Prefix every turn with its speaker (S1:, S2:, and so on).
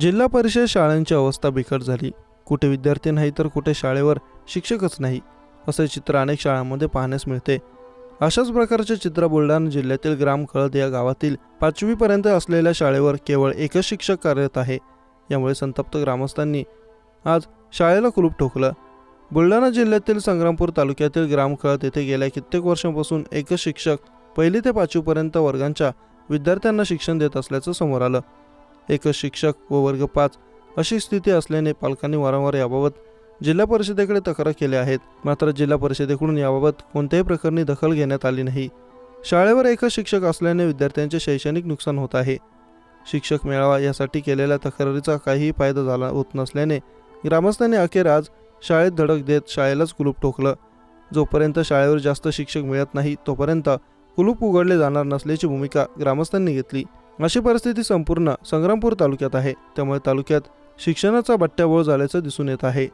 S1: जिल्हा परिषद शाळांची अवस्था बिकट झाली. कुठे विद्यार्थी नाही तर कुठे शाळेवर शिक्षकच नाही असे चित्र अनेक शाळांमध्ये पाहण्यास मिळते. अशाच प्रकारचे चित्र बुलढाणा जिल्ह्यातील ग्राम कळद या गावातील पाचवीपर्यंत असलेल्या शाळेवर केवळ एकच शिक्षक कार्यरत आहे. यामुळे संतप्त ग्रामस्थांनी आज शाळेला कुलूप ठोकलं. बुलढाणा जिल्ह्यातील संग्रामपूर तालुक्यातील ग्राम कळद येथे गेल्या कित्येक वर्षांपासून एकच शिक्षक पहिली ते पाचवीपर्यंत वर्गांच्या विद्यार्थ्यांना शिक्षण देत असल्याचं समोर आलं. एकच शिक्षक व वर्ग पाच अशी स्थिती असल्याने पालकांनी वारंवार याबाबत जिल्हा परिषदेकडे तक्रार केल्या आहेत. मात्र जिल्हा परिषदेकडून याबाबत कोणत्याही प्रकरणी दखल घेण्यात आली नाही. शाळेवर एकच शिक्षक असल्याने विद्यार्थ्यांचे शैक्षणिक नुकसान होत आहे. शिक्षक मिळावा यासाठी केलेल्या तक्रारीचा काहीही फायदा झाला होत नसल्याने ग्रामस्थांनी अखेर आज शाळेत धडक देत शाळेलाच कुलूप ठोकलं. जोपर्यंत शाळेवर जास्त शिक्षक मिळत नाही तोपर्यंत कुलूप उघडले जाणार नसल्याची भूमिका ग्रामस्थांनी घेतली. अशी परिस्थिती संपूर्ण संग्रामपूर तालुक्यात आहे. त्यामुळे तालुक्यात शिक्षणाचा बट्ट्याबोळ झाल्याचं दिसून येत आहे.